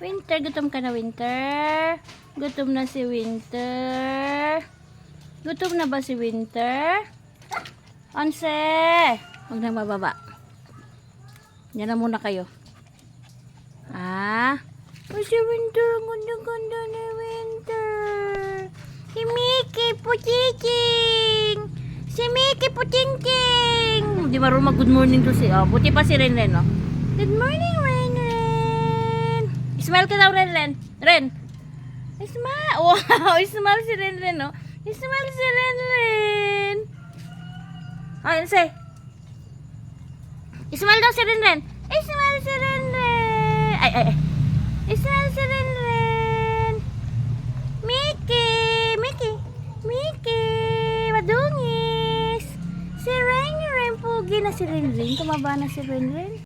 Winter, gutom ka na, Winter? Gutom na si Winter. Gutom na ba si Winter? Onse! Huwag na mababa. Yan na muna kayo. Ah? Ay, si Winter. Ang ganda-ganda ni Winter. Si Mickey Puchiching. Si Mickey Puchiching. Di marunong mag-good morning to si... Oh, buti pa si Renren, oh. Good morning, Renren. Smile ka daw, Renren. Ren. Smile. Wow, smile si Renren, oh. Smile si Renren. Ay, say. Ismail daw si Renren. Ismail si Renren. Ay, ay, ay. Ismail si Renren. Mickey. Mickey. Mickey. Madungis. Si Renren. Pugi na si Renren. Tumaba na si Renren.